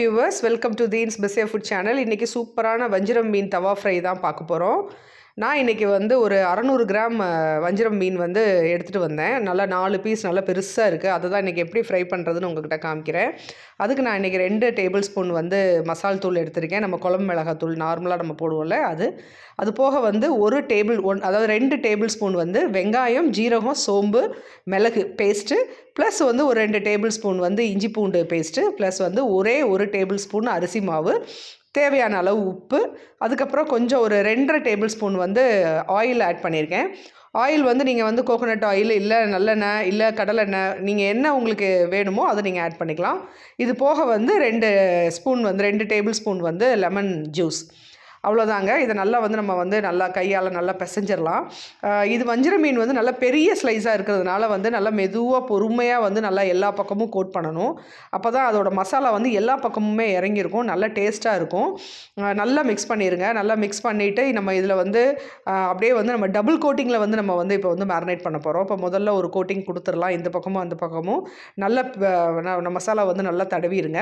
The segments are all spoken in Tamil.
வியூவர்ஸ் வெல்கம் டு தீன்ஸ் பிஸியா ஃபுட் சேனல் இன்றைக்கி சூப்பரான வஞ்சிரம் மீன் தவா ஃப்ரை தான் பார்க்க போகிறோம் நான் இன்றைக்கி வந்து ஒரு அறநூறு கிராம் வஞ்சிரம் மீன் வந்து எடுத்துகிட்டு வந்தேன். நல்லா நாலு பீஸ் நல்லா பெருசாக இருக்குது அதை தான் இன்றைக்கி எப்படி ஃப்ரை பண்ணுறதுன்னு உங்ககிட்ட காமிக்கிறேன். அதுக்கு நான் இன்றைக்கி ரெண்டு டேபிள் ஸ்பூன் வந்து மசால் தூள் எடுத்திருக்கேன். நம்ம குழம்பு மிளகாத்தூள் நார்மலாக நம்ம போடுவோம்ல அது. அது போக வந்து ஒரு டேபிள் ஒன் அதாவது ரெண்டு டேபிள் ஸ்பூன் வந்து வெங்காயம் ஜீரகம் சோம்பு மிளகு பேஸ்ட்டு ப்ளஸ் வந்து ஒரு ரெண்டு டேபிள் ஸ்பூன் வந்து இஞ்சி பூண்டு பேஸ்ட்டு ப்ளஸ் வந்து ஒரே ஒரு டேபிள் ஸ்பூன் அரிசி மாவு. தேவையான அளவு உப்பு அதுக்கப்புறம் கொஞ்சம் ஒரு ரெண்டரை டேபிள் ஸ்பூன் வந்து ஆயில் ஆட் பண்ணியிருக்கேன். ஆயில் வந்து நீங்கள் வந்து கோகோனட் ஆயில் இல்லை நல்லெண்ணெய் இல்லை கடலெண்ணெய் நீங்கள் என்ன உங்களுக்கு வேணுமோ அதை நீங்கள் ஆட் பண்ணிக்கலாம். இது போக வந்து ரெண்டு ஸ்பூன் வந்து ரெண்டு டேபிள் ஸ்பூன் வந்து லெமன் ஜூஸ். அவ்வளோதாங்க. இதை நல்லா வந்து நம்ம வந்து நல்லா கையால் நல்லா பிசைஞ்சிடலாம். இது வஞ்சிர மீன் வந்து நல்லா பெரிய ஸ்லைஸாக இருக்கிறதுனால வந்து நல்லா மெதுவாக பொறுமையாக வந்து நல்லா எல்லா பக்கமும் கோட் பண்ணணும். அப்போ தான் அதோட மசாலா வந்து எல்லா பக்கமுமே இறங்கியிருக்கும். நல்லா டேஸ்ட்டாக இருக்கும். நல்லா மிக்ஸ் பண்ணிடுங்க நல்லா மிக்ஸ் பண்ணிவிட்டு நம்ம இதில் வந்து அப்படியே வந்து நம்ம டபுள் கோட்டிங்கில் வந்து நம்ம வந்து இப்போ வந்து மேரினேட் பண்ண போகிறோம் இப்போ முதல்ல ஒரு கோட்டிங் கொடுத்துடலாம். இந்த பக்கமும் அந்த பக்கமும். நல்ல ப- மசாலா வந்து நல்லா தடவிடுங்க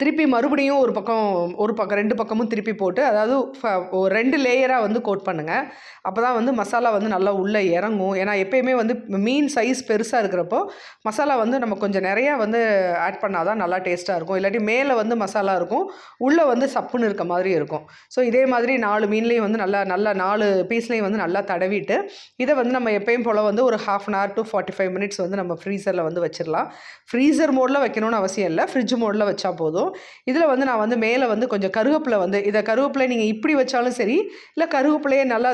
திருப்பி மறுபடியும் ஒரு பக்கம் ஒரு பக்கம் ரெண்டு பக்கமும் திருப்பி போட்டு அதாவது ஃப- ஒரு ரெண்டு லேயராக வந்து கோட் பண்ணுங்கள் அப்போ தான் வந்து மசாலா வந்து நல்லா உள்ளே இறங்கும். ஏன்னா எப்பயுமே வந்து மீன் சைஸ் பெருசாக இருக்கிறப்போ மசாலா வந்து நம்ம கொஞ்சம் நிறையா வந்து ஆட் பண்ணால் தான் நல்லா டேஸ்ட்டாக இருக்கும். இல்லாட்டி மேலே வந்து மசாலா இருக்கும் உள்ளே வந்து சப்புன்னு இருக்க மாதிரி இருக்கும். ஸோ இதே மாதிரி நாலு மீன்லேயும் வந்து நல்லா நல்லா நாலு பீஸ்லேயும் வந்து நல்லா தடவிட்டு இதை வந்து நம்ம எப்பயும் போல் வந்து ஒரு half an hour to forty five minutes வந்து நம்ம ஃப்ரீசரில் வந்து வச்சிடலாம் ஃப்ரீசர் மோடில் வைக்கணும்னு அவசியம் இல்லை. ஃப்ரிட்ஜ் மோடில் வச்சா போதும். இதில் வந்து நான் வந்து மேலே வந்து கொஞ்சம் கருவேப்பிலை வந்து இதை கருவேப்பிலை நீங்கள் இப்படி வச்சாலும் சரி இல்லை கருவேப்பிலையை நல்லா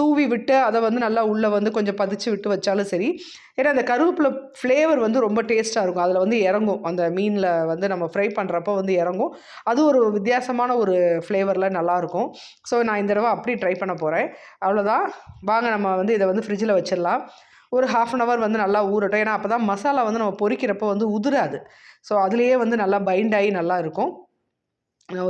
தூவி விட்டு அதை வந்து நல்லா உள்ளே வந்து கொஞ்சம் பதிச்சு விட்டு வச்சாலும் சரி ஏன்னா அந்த கருவேப்பிலை ஃப்ளேவர் வந்து ரொம்ப டேஸ்ட்டாக இருக்கும். அதில் வந்து இறங்கும். அந்த மீனில் வந்து நம்ம ஃப்ரை பண்ணுறப்போ வந்து இறங்கும். அது ஒரு வித்தியாசமான ஒரு ஃப்ளேவரில் நல்லாயிருக்கும் ஸோ நான் இந்த தடவை அப்படி ட்ரை பண்ண போகிறேன் அவ்வளோதான் வாங்க நம்ம வந்து இதை வந்து ஃப்ரிட்ஜில் வச்சிடலாம். ஒரு ஹாஃப் அன் ஹவர் வந்து நல்லா ஊறட்டும். ஏன்னா அப்போ தான் மசாலா வந்து நம்ம பொரிக்கிறப்போ வந்து உதிராது. ஸோ அதுலேயே வந்து நல்லா பைண்ட் ஆகி நல்லா இருக்கும்.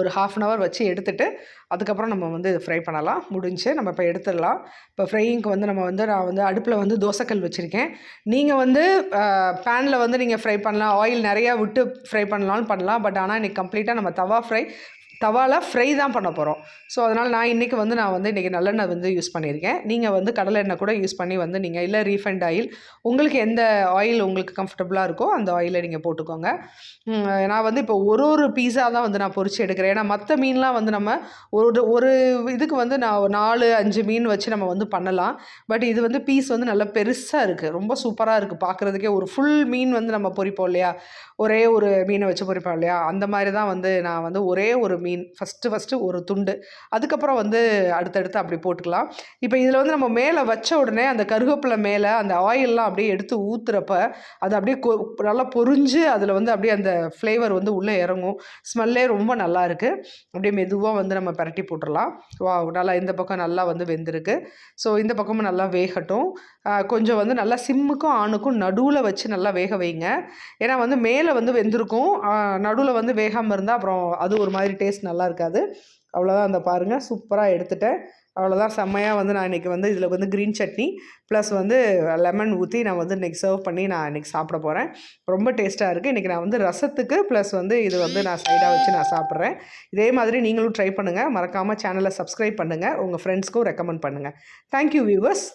ஒரு ஹாஃப் அன் ஹவர் வச்சு எடுத்துகிட்டு அதுக்கப்புறம் நம்ம வந்து ஃப்ரை பண்ணலாம். முடிஞ்சு நம்ம இப்போ எடுத்துடலாம். இப்போ ஃப்ரையிங்க்கு வந்து நம்ம வந்து நான் வந்து அடுப்பில் வந்து தோசைக்கல் வச்சுருக்கேன். நீங்கள் வந்து பேனில் வந்து நீங்கள் ஃப்ரை பண்ணலாம். ஆயில் நிறையா விட்டு ஃப்ரை பண்ணலாம்னு பண்ணலாம். பட் ஆனால் இன்றைக்கி கம்ப்ளீட்டாக நம்ம தவா ஃப்ரை தவாவில் ஃப்ரை தான் பண்ண போகிறோம் ஸோ அதனால் நான் இன்றைக்கி வந்து நான் வந்து இன்றைக்கி நல்லெண்ணெய் வந்து யூஸ் பண்ணியிருக்கேன். நீங்கள் வந்து கடலை எண்ணெய் கூட யூஸ் பண்ணி வந்து நீங்கள் இல்லை ரீஃபைண்ட் ஆயில் உங்களுக்கு எந்த ஆயில் உங்களுக்கு கம்ஃபர்டபுளாக இருக்கோ அந்த ஆயிலை நீங்கள் போட்டுக்கோங்க. நான் வந்து இப்போ ஒரு ஒரு பீஸா தான் வந்து நான் பொறிச்சு எடுக்கிறேன். ஏன்னா மற்ற மீன்லாம் வந்து நம்ம ஒரு ஒரு இதுக்கு வந்து நான் ஒரு நாலு அஞ்சு மீன் வச்சு நம்ம வந்து பண்ணலாம். பட் இது வந்து பீஸ் வந்து நல்லா பெருசாக இருக்குது ரொம்ப சூப்பராக இருக்குது பார்க்குறதுக்கே ஒரு ஃபுல் மீன் வந்து நம்ம பொரிப்போம் இல்லையா? ஒரே ஒரு மீனை வச்சு பொரிப்போம் இல்லையா? அந்த மாதிரி தான் வந்து நான் வந்து ஒரே ஒரு மீன் ஃபஸ்ட்டு ஃபஸ்ட்டு ஒரு துண்டு. அதுக்கப்புறம் வந்து அடுத்தடுத்து அப்படி போட்டுக்கலாம். இப்போ இதில் வந்து நம்ம மேலே வச்ச உடனே அந்த கருவேப்பிலை மேலே அந்த ஆயிலெலாம் அப்படியே எடுத்து ஊற்றுறப்ப அது அப்படியே கொ நல்லா பொறிஞ்சு அதில் வந்து அப்படியே அந்த ஃப்ளேவர் வந்து உள்ளே இறங்கும். ஸ்மெல்லே ரொம்ப நல்லா இருக்குது அப்படியே மெதுவாக வந்து நம்ம பரட்டி போட்டுடலாம். வா நல்லா இந்த பக்கம் நல்லா வந்து வெந்திருக்கு. ஸோ இந்த பக்கமும் நல்லா வேகட்டும். கொஞ்சம் வந்து நல்லா சிம்முக்கும் ஆணுக்கும் நடுவில் வச்சு நல்லா வேக வைங்க. ஏன்னா வந்து மேலே வந்து வெந்திருக்கும். நடுவில் வந்து வேகாமல் இருந்தால் அப்புறம் அது ஒரு மாதிரி டேஸ்ட் டேஸ்ட் நல்லா இருக்காது. அவ்வளோதான் அந்த பாருங்கள் சூப்பராக எடுத்துட்டேன். அவ்வளோதான் செம்மையாக வந்து நான் இன்றைக்கி வந்து இதில் வந்து க்ரீன் சட்னி ப்ளஸ் வந்து லெமன் ஊற்றி நான் வந்து இன்றைக்கி சர்வ் பண்ணி நான் இன்றைக்கி சாப்பிட போகிறேன் ரொம்ப டேஸ்ட்டாக இருக்குது இன்றைக்கி நான் வந்து ரசத்துக்கு ப்ளஸ் வந்து இது வந்து நான் சைடாக வச்சு நான் சாப்பிட்றேன். இதே மாதிரி நீங்களும் ட்ரை பண்ணுங்கள் மறக்காமல் சேனலை சப்ஸ்கிரைப் பண்ணுங்கள் உங்கள் ஃப்ரெண்ட்ஸ்க்கும் ரெக்கமெண்ட் பண்ணுங்கள் தேங்க்யூ வியூவர்ஸ்